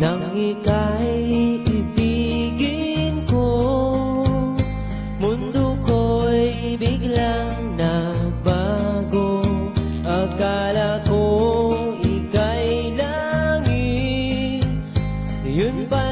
Nang ika'y ibigin ko Mundo ko'y biglang nagbago Akala ko ika'y langit Yun pa'y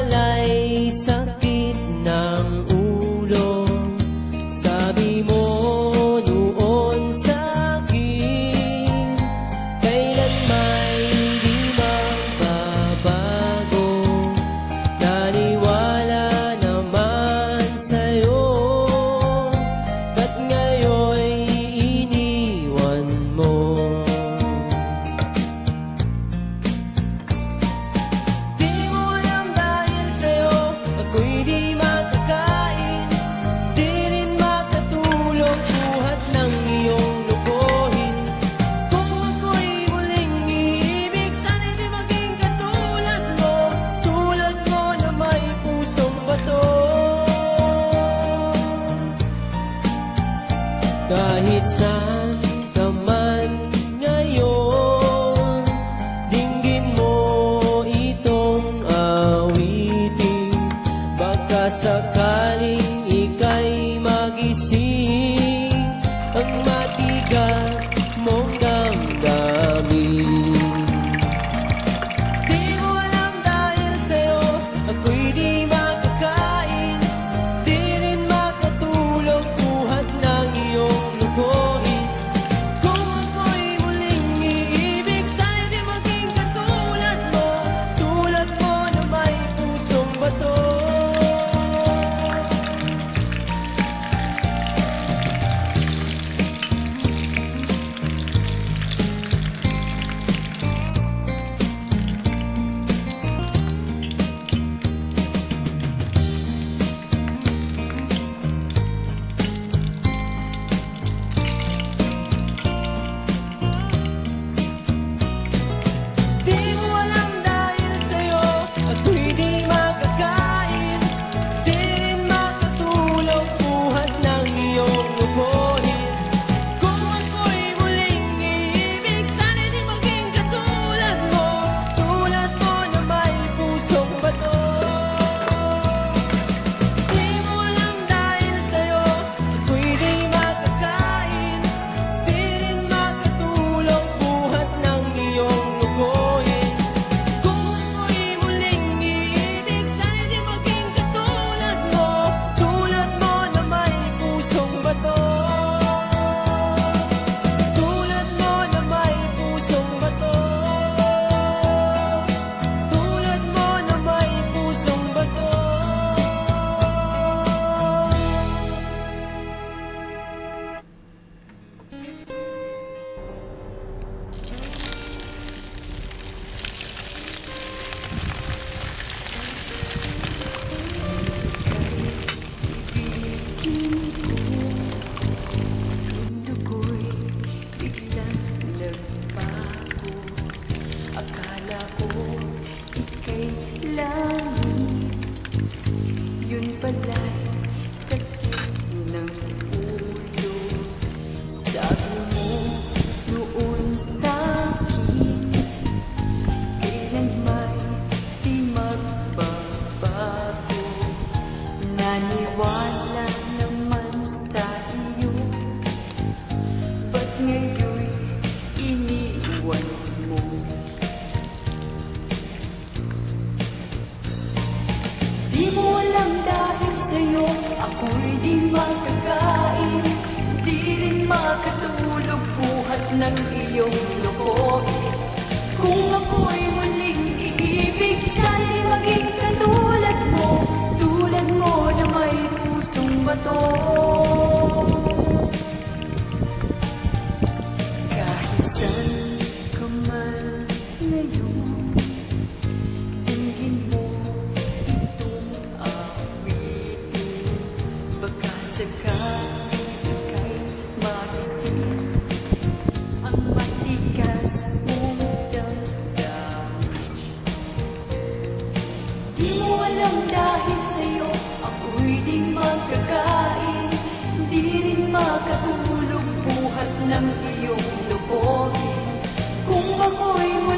Di mo alam dahil sa'yo, ako'y di makakain. Di rin makatulog buhat ng iyong loob. Kung ako'y muling iibig, sana'y maging katulad. Tulad mo na may pusong bato. ako'y di magkakain, makatulog buhat ng iyong lupokin. Kung ako'y wala